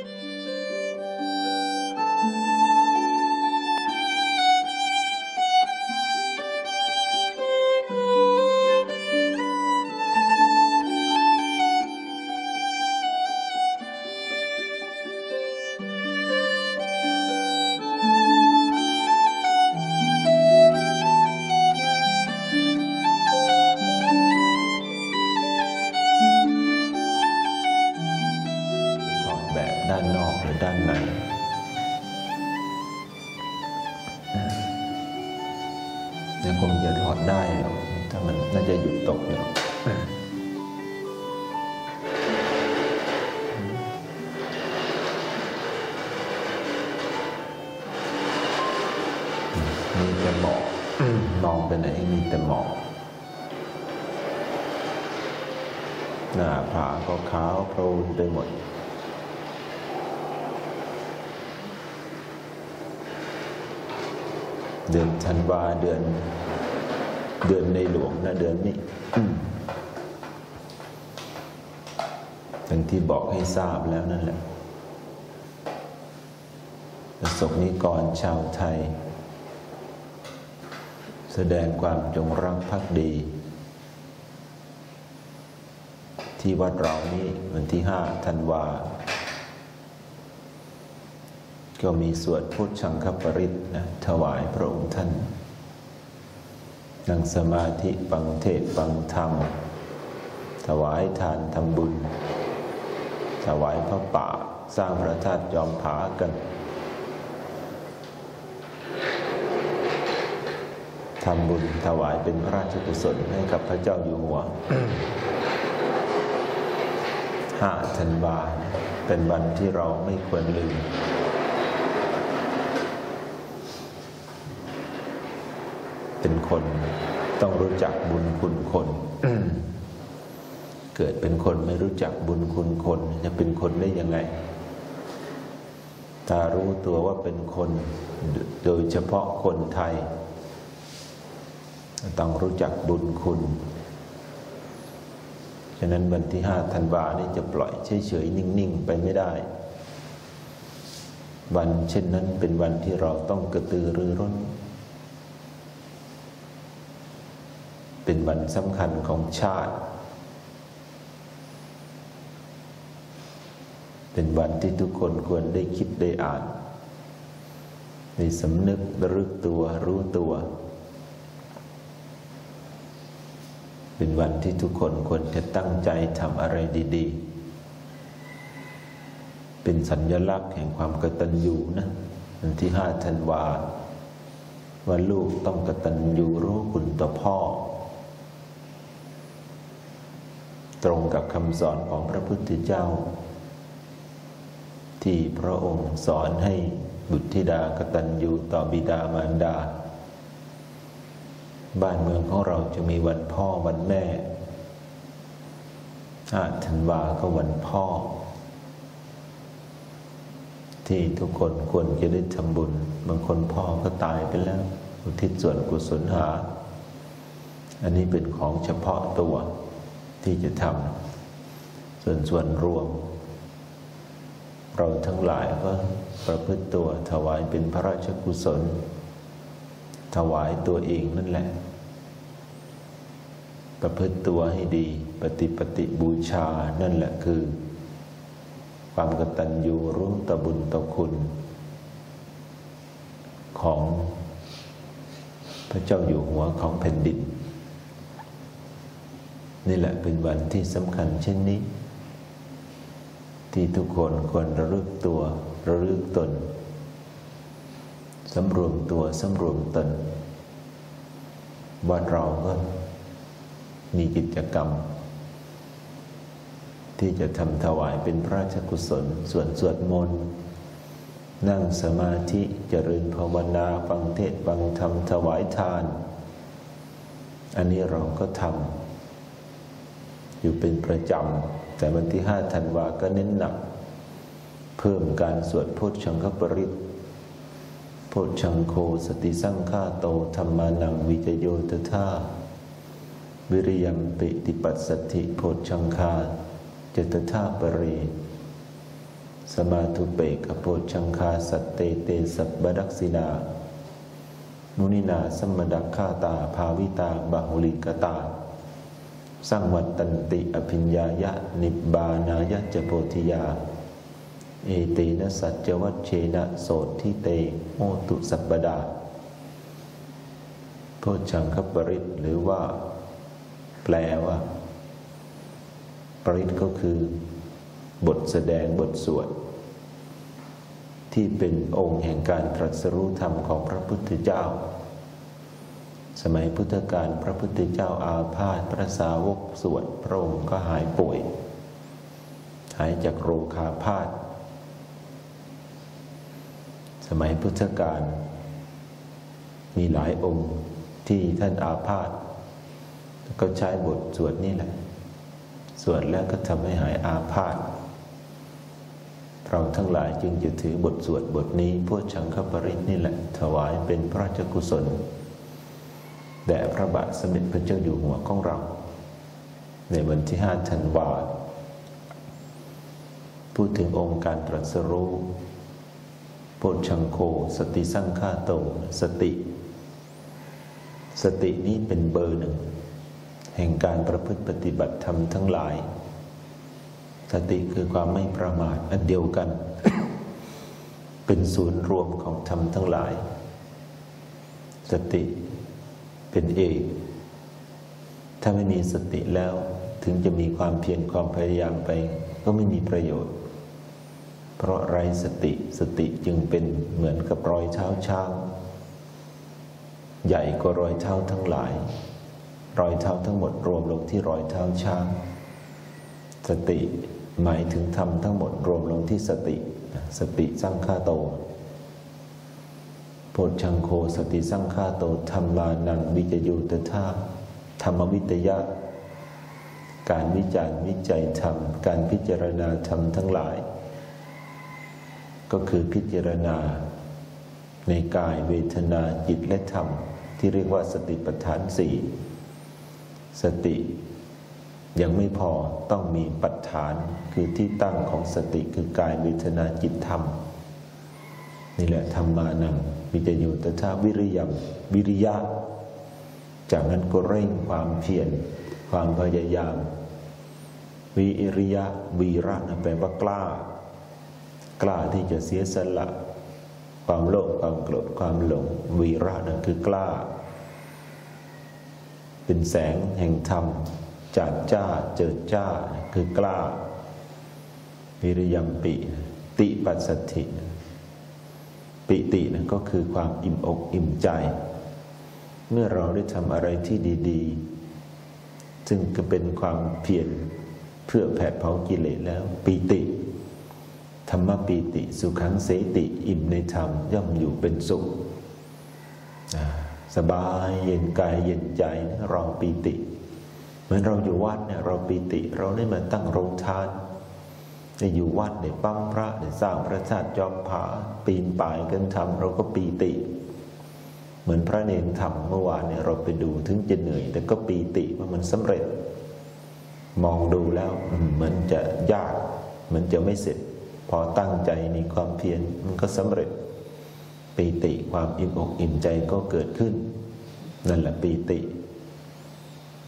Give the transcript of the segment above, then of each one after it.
ถ เดี๋ยคงจะถอดได้หรอกถ้ามันน่าจะหยุดตกอยู่หรอกมีแต่หมอกมองไปไหนมีแต่หมอกหน้าผาก็ขาวโพลนไปหมด เดือนธันวาเดือน เดือนในหลวงนะเดือนนี้ทั้งที่บอกให้ทราบแล้วนั่นแหละประสบนิกรชาวไทย แสดงความจงรักภักดี ที่วัดเรานี่วันที่ห้าธันวา ก็มีสวดพุทธชังคปริตนะถวายพระองค์ท่านนั่งสมาธิฟังเทศน์ฟังธรรม ถวายทานทำบุญ ถวายพระป่าสร้างพระธาตุจอมผากันทำบุญถวายเป็นพระราชกุศลให้กับพระเจ้าอยู่หัวห้าธันวาเป็นวันที่เราไม่ควรลืม เป็นคน ต้องรู้จักบุญคุณคนเกิดเป็นคนไม่รู้จักบุญคุณคน จะเป็นคนได้ยังไง ถ้ารู้ตัวว่าเป็นคนโดยเฉพาะคนไทย ต้องรู้จักบุญคุณฉะนั้นวันที่ห้าธันวานี่จะปล่อยเฉยๆนิ่ง ๆ ไปไม่ได้ วันเช่นนั้นเป็นวันที่เราต้องกระตือรือร้น เป็นวันสำคัญของชาติ เป็นวันที่ทุกคนควรได้คิดได้อ่านได้สำนึกระลึกตัวรู้ตัว เป็นวันที่ทุกคนควรจะตั้งใจทำอะไรดีๆ เป็นสัญลักษณ์แห่งความกตัญญูนะวันที่ห้าธันวาว่าลูกต้องกตัญญูรู้คุณต่อพ่อ ตรงกับคำสอนของพระพุทธเจ้า ที่พระองค์สอนให้บุตรธิดากตัญญูต่อบิดามารดา บ้านเมืองของเราจะมีวันพ่อวันแม่อาธันวาก็วันพ่อ ที่ทุกคนควรจะได้ทำบุญ บางคนพ่อก็ตายไปแล้ว อุทิศส่วนกุศลหา อันนี้เป็นของเฉพาะตัว ที่จะทำส่วนส่วนรวม เราทั้งหลายก็ประพฤติตัวถวายเป็นพระราชกุศล ถวายตัวเองนั่นแหละ ประพฤติตัวให้ดี ปฏิปฏิบูชานั่นแหละคือ ความกตัญญูรู้ตบุญตคุณ ของพระเจ้าอยู่หัวของแผ่นดิน นี่แหละเป็นวันที่สำคัญเช่นนี้ ที่ทุกคนควรระลึกตัวระลึกตนสำรวมตัวสำรวมตนวัดเราก็มีกิจกรรม ที่จะทำถวายเป็นพระราชกุศลส่วนสวดมนต์นั่งสมาธิเจริญภาวนาฟังเทศฟังธรรมถวายทาน อันนี้เราก็ทำ อยู่เป็นประจำ แต่วันที่ห้าธันวาก็เน้นหนัก เพิ่มการสวดพุทธชังคปริตโพชังโคสติสังฆาโตธรรมานังวิจโยตถาวิริยมปิติปัสสติโพชังคาเจตถาปรีสมาธุเปกโพชังคาสเตเตสับบดักษินามุนินาสมดักขาตาภาวิตาบาหุลิกตา สร้างวัตตันติอภิญญายะ นิบบานายะจโพธิยา เอเตนสัจวัชเชนะโสทิเตโมตุสัปปดาโพชังคปริตหรือว่า แปลว่า ปริตก็คือ บทแสดงบทสวด ที่เป็นองค์แห่งการตรัสรู้ธรรมของพระพุทธเจ้า สมัยพุทธกาลพระพุทธเจ้าอาพาธพระสาวกสวดพระองค์ก็หายป่วย หายจากโรคาพาธสมัยพุทธกาลมีหลายองค์ที่ท่านอาพาธก็ใช้บทสวดนี่แหละ สวดแล้วก็ทำให้หายอาพาธเราทั้งหลายจึงจะถือบทสวดบทนี้พวกชังคปริตนี่แหละ ถวายเป็นพระราชกุศล แด่พระบาทสมเด็จพระเจ้าอยู่หัวของเรา ในวันที่ห้าธันวาพูดถึงองค์การตรัสรู้โพชังโค สติสังฆาโต สติ สตินี้เป็นเบอร์หนึ่ง แห่งการประพฤติปฏิบัติธรรมทั้งหลาย สติคือความไม่ประมาทอันเดียวกัน เป็นศูนย์รวมของธรรมทั้งหลาย สติ เป็นเอกถ้าไม่มีสติแล้วถึงจะมีความเพียรความพยายามไป ก็ไม่มีประโยชน์ เพราะไรสติสติจึงเป็นเหมือนกับรอยเท้าช้างใหญ่กว่ารอยเท้าทั้งหลาย รอยเท้าทั้งหมดรวมลงที่รอยเท้าช้าง สติหมายถึงธรรมทั้งหมดรวมลงที่สติ สติสร้างฆาโต โพชังโคสติสร้างฆาโตธรรมานังวิจยุตธาธรรมวิทยาการวิจารณ์วิจัยธรรม การพิจารณาธรรมทั้งหลาย ก็คือพิจารณาในกายเวทนาจิตและธรรม ที่เรียกว่าสติปัฏฐานสี่สติยังไม่พอต้องมีปัจฐานคือที่ตั้งของสติคือกายเวทนาจิตธรรม นี่แหละธรรมานังวิจยุตถาวิริยมวิริยะ จากนั้นก็เร่งความเพียรความพยายาม วิริยะวีระนะแปลว่ากล้า กล้าที่จะเสียสละ ความโลภความโกรธความหลง วีระนะคือกล้า เป็นแสงแห่งธรรมจัดจ้าเจิดจ้าคือกล้าวิริยมปิ ติปัสสติ ปิตินั่นก็คือความอิ่มอกอิ่มใจ เมื่อเราได้ทำอะไรที่ดีๆ ซึ่งก็เป็นความเพียรเพื่อแผดเผากิเลสแล้วปิติ ธรรมปิติสุขังเสติอิ่มในธรรมย่อมอยู่เป็นสุข สบายเย็นกายเย็นใจเราปีติ เหมือนเราอยู่วัดเนี่ยเราปีติ เราได้มาตั้งโรงทาน ด้อยู่วัดได้ปั้งพระได้สร้างพระชาติจอมผาปีนป่ายกันทำเราก็ปีติ เหมือนพระเนรทำเมื่อวานเนี่ยเราไปดูถึงจะเหนื่อย แต่ก็ปีติว่ามันสำเร็จ มองดูแล้วเหมือนจะยากมือนจะไม่เสร็จ พอตั้งใจมีความเพียรมันก็สำเร็จ ปีติความอิ่มอกอิ่มใจก็เกิดขึ้น นั่นแหละปีติ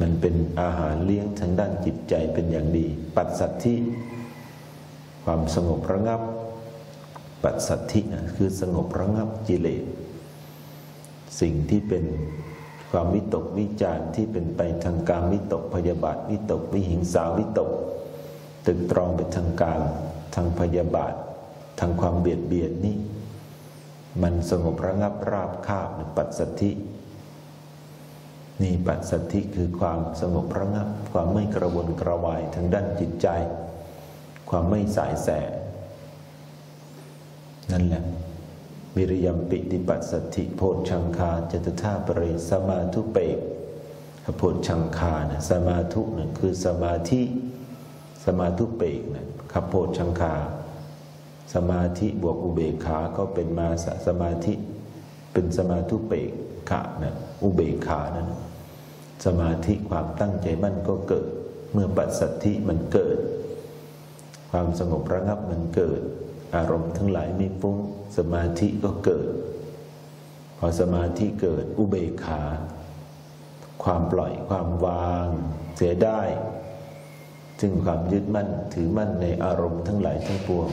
มันเป็นอาหารเลี้ยงทางด้านจิตใจเป็นอย่างดี ปัสสัทธิ ความสงบระงับ ปัสสัทธินะคือสงบระงับกิเลสสิ่งที่เป็นความวิตกวิจารที่เป็นไปทางการวิตกพยาบาทวิตกวิหิงสาวิตกตึกตรองไปทางการทางพยาบาททางความเบียดเบียนนี่ มันสงบระงับราบคาบปัสสัทธินี่ปัจสัทธิคือความสงบระงับ ความไม่กระวนกระวายทางด้านจิตใจ ความไม่สายแส นั่นแหละวิริยมปิติปัสสัทธิโพชังคาจตถาปริสมาธุเปกโพชังคานะสมาธุนะคือสมาธิสมาธุเปกนะขับโพชังคา สมาธิบวกอุเบกขาก็เป็นมาสสมาธิเป็นสมาธุเปกขะนะอุเบกขานั้นสมาธิความตั้งใจมั่นก็เกิด เมื่อปัสสัทธิมันเกิด ความสงบระงับมันเกิด อารมณ์ทั้งหลายไม่ฟุ้งสมาธิก็เกิด พอสมาธิเกิดอุเบกขา ความปล่อยความวางเสียได้จึงความยึดมั่นถือมั่นในอารมณ์ทั้งหลายทั้งปวง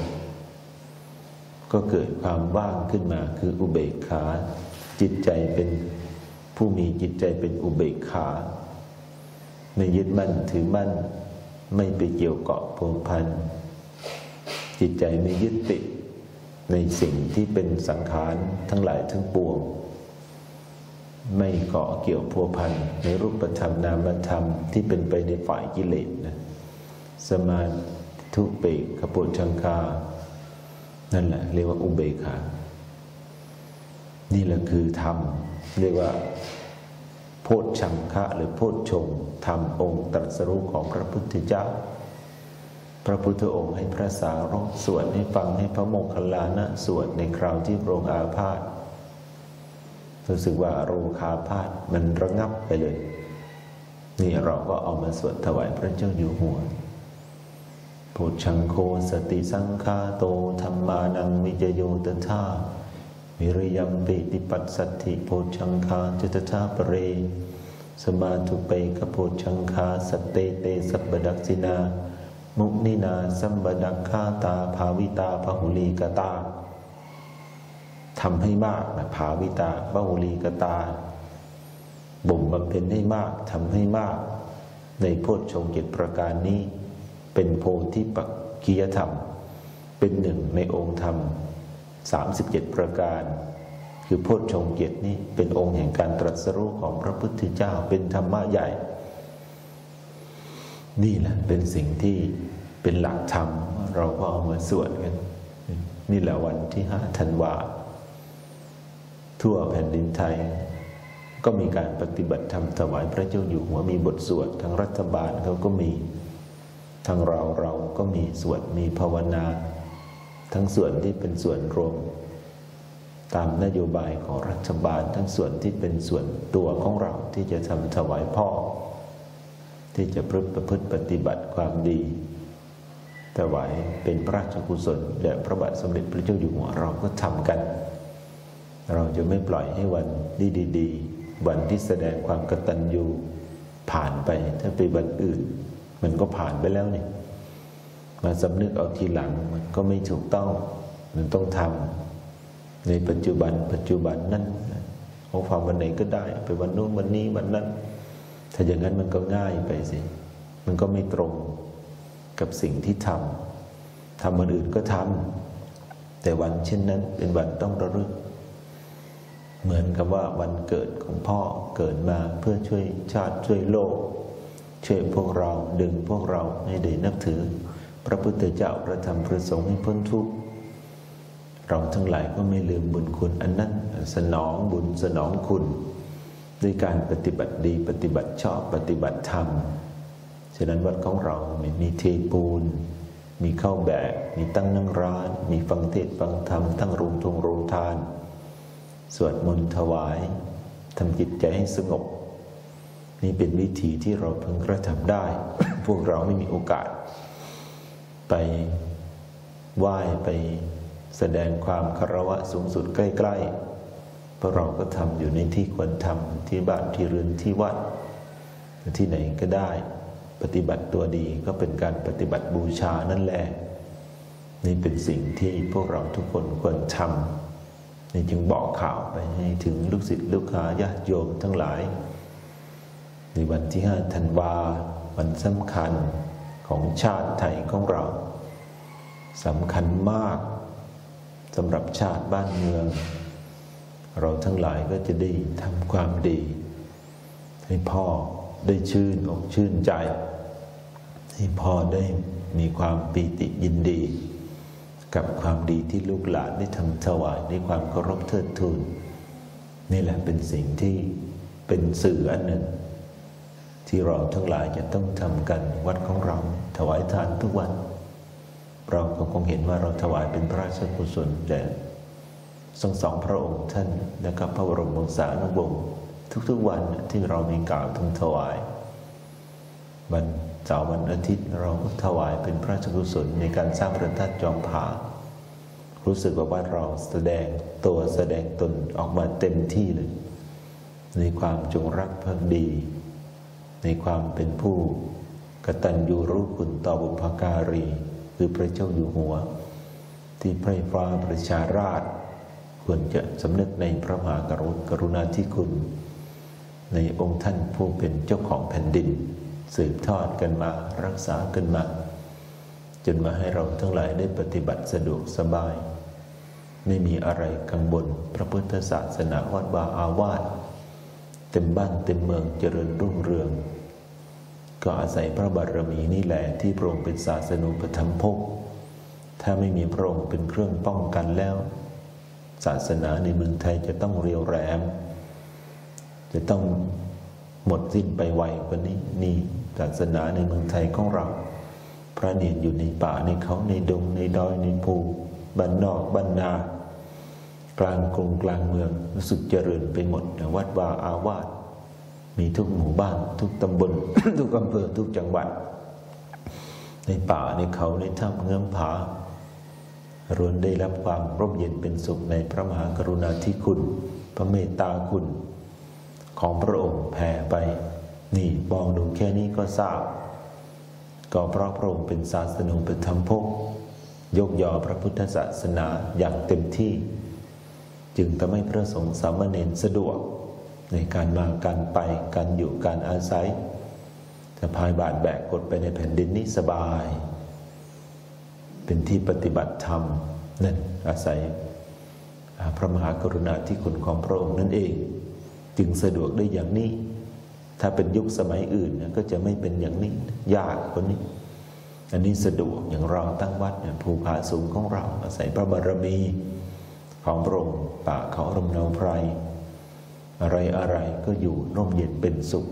ก็เกิดความว่างขึ้นมาคืออุเบกขา จิตใจเป็นผู้มีจิตใจเป็นอุเบกขาไม่ยึดมั่นถือมั่น ไม่ไปเกี่ยวเกาะพัวพัน จิตใจไม่ยึดติดในสิ่งที่เป็นสังขารทั้งหลายทั้งปวง ไม่เกาะเกี่ยวพัวพันในรูปธรรมนามธรรมที่เป็นไปในฝ่ายกิเลสนะสมาธุเปกขปุชังคา นั่นแหละเรียกว่าอุเบกขา นี่แหละคือธรรม เรียกว่าโพชชังคะหรือโพชชงธรรมองค์ตรัสรู้ของพระพุทธเจ้า พระพุทธองค์ให้พระสาวกสวดให้ฟังให้พระโมคคัลลานะสวดในคราวที่โรงอาพาธรู้สึกว่าโรคาพาธมันระงับไปเลย นี่เราก็เอามาสวดถวายพระเจ้าอยู่หัวพุชังโคสติสังคาโตธรรมานังวิจโยตถาวิริยมปิติปัสสัตถิโพชังคาจตถาปเร สมาธุเปกโพชังคาสเตเตสัพดักสินา มุนินาสัมบดักคาตา ภาวิตาพหุลีกตาทำให้มากนะภาวิตาพหุลีกตา บ่มบำเพ็ญให้มากทำให้มาก ในโพชฌงเจ็ดประการนี้ เป็นโพธิปักกียธรรม เป็นหนึ่งในองค์ธรรมสามสิบเจ็ดประการ คือโพชฌงเกตนี้เป็นองค์แห่งการตรัสรู้ของพระพุทธเจ้าเป็นธรรมะใหญ่ นี่แหละเป็นสิ่งที่เป็นหลักธรรม เราก็เอามาสวดกัน นี่แหละวันที่ห้าธันวา ทั่วแผ่นดินไทย ก็มีการปฏิบัติธรรมถวายพระเจ้าอยู่หัวมีบทสวดทางรัฐบาลเขาก็มีทางเราเราก็มีสวนมีภาวนา ทั้งส่วนที่เป็นส่วนรวม ตามนโยบายของรัฐบาล ทั้งส่วนที่เป็นส่วนตัวของเราที่จะทำถวายพ่อ ที่จะพฤติประพฤติปฏิบัติความดีถวายเป็นพระราชกุศลแด่พระบาทสมเด็จพระเจ้าอยู่หัวเราก็ทำกัน เราจะไม่ปล่อยให้วันดีๆวันที่แสดงความกตัญญูผ่านไปถ้าไปวันอื่น มันก็ผ่านไปแล้วนี่มาสำนึกเอาทีหลังมันก็ไม่ถูกต้องมันต้องทำในปัจจุบันปัจจุบันนั้นของความวันไหนก็ได้ ไปวันนู้นวันนี้วันนั้น ถ้าอย่างนั้นมันก็ง่ายไปสิ มันก็ไม่ตรงกับสิ่งที่ทำทำวันอื่นก็ทำแต่วันเช่นนั้นเป็นวันต้องระลึก เหมือนกับว่าวันเกิดของพ่อเกิดมาเพื่อช่วยชาติช่วยโลก ช่วยพวกเราดึงพวกเราให้ได้นับถือ พระพุทธเจ้าพระธรรมพระสงฆ์ให้พ้นทุกข์เราทั้งหลายก็ไม่ลืมบุญคุณอันนั้นสนองบุญสนองคุณ ด้วยการปฏิบัติดีปฏิบัติชอบปฏิบัติธรรม ฉะนั้นวัดของเราม่มีเทปูน มีเข้าแบก มีตั้งนั่งร้าน มีฟังเทศฟังธรรมตั้งรูมทงรงทาน สวดมนต์ถวายทำจิตใจให้สงบ นี่เป็นวิธีที่เราเพิ่งกระทำได้ พวกเราไม่มีโอกาส ไปไหว้ไปแสดงความคารวะสูงสุดใกล้ ๆ เพราะเราก็ทำอยู่ในที่ควรทำที่บ้านที่เรือนที่วัดที่ไหนก็ได้ ปฏิบัติตัวดีก็เป็นการปฏิบัติบูชานั่นแหละนี่เป็นสิ่งที่พวกเราทุกคนควรทำนี่จึงบอกข่าวไปให้ถึงลูกศิษย์ลูกหาญาติโยมทั้งหลาย ในวันที่ห้าธันวาวันสำคัญของชาติไทยของเราสำคัญมากสำหรับชาติบ้านเมือง เราทั้งหลายก็จะได้ทำความดี ให้พ่อได้ชื่นอกชื่นใจ ให้พ่อได้มีความปีติยินดี กับความดีที่ลูกหลานได้ทำถวายในความเคารพเทิดทูนนี่แหละเป็นสิ่งที่เป็นสื่ออันหนึ่ง ที่เราทั้งหลายจะต้องทำกันวัดของเราถวายทานทุกวัน เราก็คงเห็นว่าเราถวายเป็นพระราชกุศลแด่ ทรงสองพระองค์ท่านนะครับพระบรมวงศานุวงศ์ทุกๆวันที่เรามีกล่าวถึงถวายวันเสาร์วันอาทิตย์เราก็ถวายเป็นพระราชกุศลในการสร้างพระธาตุจอมผารู้สึกว่าว่าเราแสดงตัวแสดงตนออกมาเต็มที่เลย ในความจงรักภักดี ในความเป็นผู้กตัญญูรู้คุณต่อบุพการี คือพระเจ้าอยู่หัว ที่พระฟ้าประชาราช ควรจะสำนึกในพระมหากรุกรุณาธิคุณ ในองค์ท่านผู้เป็นเจ้าของแผ่นดิน สืบทอดกันมารักษากันมา จนมาให้เราทั้งหลายได้ปฏิบัติสะดวกสบาย ไม่มีอะไรกังวลพระพุทธศาสนาวัดวาอาวาสเต็มบ้านเต็มเมืองเจริญรุ่งเรือง ก็อาศัยพระบารมีนี่แหละที่พระองค์เป็นศาสนูปธรรมภกถ้าไม่มีพระองค์เป็นเครื่องป้องกันแล้ว ศาสนาในเมืองไทยจะต้องเรียวแรงจะต้องหมดสิ้นไปไวกว่านี้นี่ศาสนาในเมืองไทยของเรา พระเนรอยู่ในป่าในเขาในดงในดอยในภูบ้านนอกบ้านนากลางกรุงกลางเมืองรู้สึกเจริญไปหมดวัดวาอาวาสมีทุกหมู่บ้าน ทุกตำบล ทุกอำเภอทุกจังหวัด ในป่าในเขาในถ้ำเงื้อมผา รวนได้รับความร่มเย็นเป็นสุขในพระมหากรุณาธิคุณ พระเมตตาคุณ ของพระองค์แผ่ไป นี่มองดูแค่นี้ก็ทราบ ก็เพราะพระองค์เป็นศาสนูปธรรมภกยกยอพระพุทธศาสนาอย่างเต็มที่ จึงทำให้พระสงฆ์สามเณรสะดวก ในการมาการไปการอยู่การอาศัยจะพายบาทแบกกดไปในแผ่นดินนี้สบาย เป็นที่ปฏิบัติธรรมนั่นอาศัยพระมหากรุณาธิคุณของพระองค์นั่นเอง จึงสะดวกได้อย่างนี้ ถ้าเป็นยุคสมัยอื่นก็จะไม่เป็นอย่างนี้ยากกว่านี้ อันนี้สะดวกอย่างเราตั้งวัดเนี่ยภูผาสูงของเราอาศัยพระบารมีของพระองค์ป่าเขารมเนาไพรอะไรอะไรก็อยู่ร่มเย็นเป็นสุข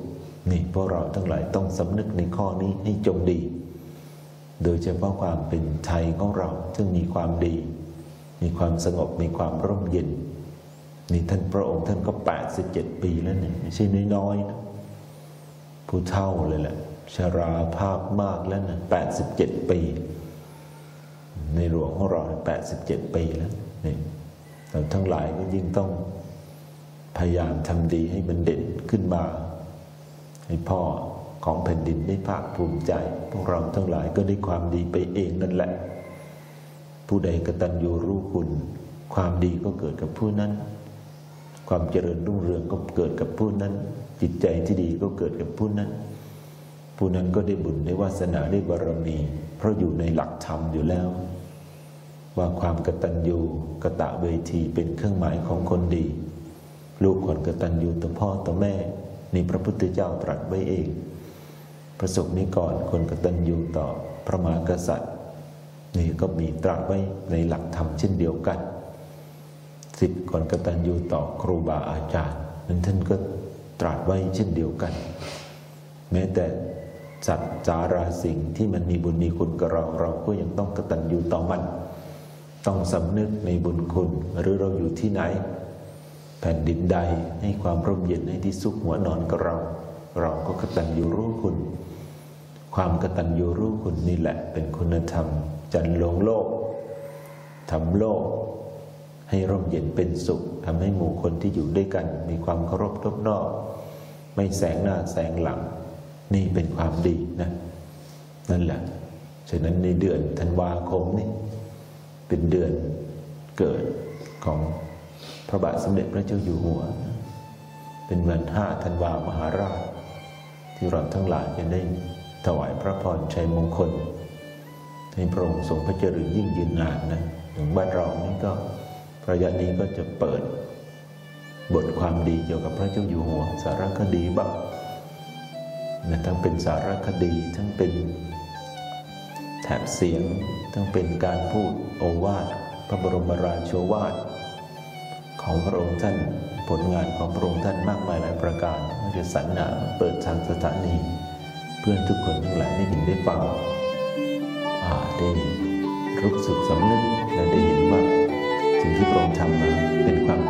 นี่พวกเราทั้งหลายต้องสำนึกในข้อนี้ให้จงดี โดยเฉพาะความเป็นไทยของเรา ซึ่งมีความดี มีความสงบ มีความร่มเย็น นี่ท่านพระองค์ท่านก็แปดสิบเจ็ดปีแล้วเนี่ยไม่ใช่น้อยๆนะผู้เท่าเลยแหละชราภาพมากแล้วนะแปดสิบเจ็ดปี ในหลวงของเราแปดสิบเจ็ดปีแล้วนี่เราทั้งหลายก็ยิ่งต้องพยายามทำดีให้มันเด่นขึ้นมา ให้พ่อ ของแผ่นดินได้ภาคภูมิใจ พวกเราทั้งหลายก็ได้ความดีไปเองนั่นแหละ ผู้ใดกตัญญูรู้คุณ ความดีก็เกิดกับผู้นั้น ความเจริญรุ่งเรืองก็เกิดกับผู้นั้น จิตใจที่ดีก็เกิดกับผู้นั้น ผู้นั้นก็ได้บุญได้วาสนาได้บารมี เพราะอยู่ในหลักธรรมอยู่แล้ว ว่าความกตัญญูกะตะเวทีเป็นเครื่องหมายของคนดี ลูกควรกตัญญูต่อพ่อต่อแม่นี่พระพุทธเจ้าตรัสไว้เอง พระสงฆ์นี้ก่อนคนกตัญญูต่อพระมหากษัตริย์ นี่ก็มีตรัสไว้ในหลักธรรมเช่นเดียวกันสิทธิ์ก่อนกตัญญูต่อครูบาอาจารย์นั้นท่านก็ตรัสไว้เช่นเดียวกัน แม้แต่สัตว์จาราสิ่งที่มันมีบุญมีคุณกับเรา เราก็ยังต้องกตัญญูต่อมัน ต้องสำนึกในบุญคุณหรือเราอยู่ที่ไหน แผ่นดินใดให้ความร่มเย็นให้ที่สุขหัวนอนกับเรา เราก็กตัญญูรู้คุณ ความกตัญญูรู้คุณนี่แหละ เป็นคุณธรรม จันลงโลกทำโลก ให้ร่มเย็นเป็นสุขทำให้หมู่คนที่อยู่ด้วยกัน มีความเคารพรบนอก ไม่แสงหน้าแสงหลัง นี่เป็นความดีนะ นั่นแหละ ฉะนั้นในเดือนธันวาคมนี่เป็นเดือนเกิดของพระบาทสมเด็จพระเจ้าอยู่หัว เป็นวันห้าธันวามหาราช ที่เราทั้งหลายจะได้ ถวายพระพรชัยมงคล ให้พระองค์ทรงพระเจริญยิ่งยืนนานนะถึงบ้านเรานี่ก็ระยะนี้ก็จะเปิด บทความดีเกี่ยวกับพระเจ้าอยู่หัว สารคดีบ้างนะทั้งเป็นสารคดีทั้งเป็นแถบเสียงทั้งเป็นการพูดโอวาทพระบรมราชโชวาทของพระองค์ท่านผลงานของพระองค์ท่านมากมายหลายประการจะสรรหาเปิดทางสถานี พื่อนทุกคนทั้งหลายได้ยินได้ฟังได้รู้สึกสำนึกและได้เห็นว่าสิ่งที่พระองค์ทำมาเป็นความ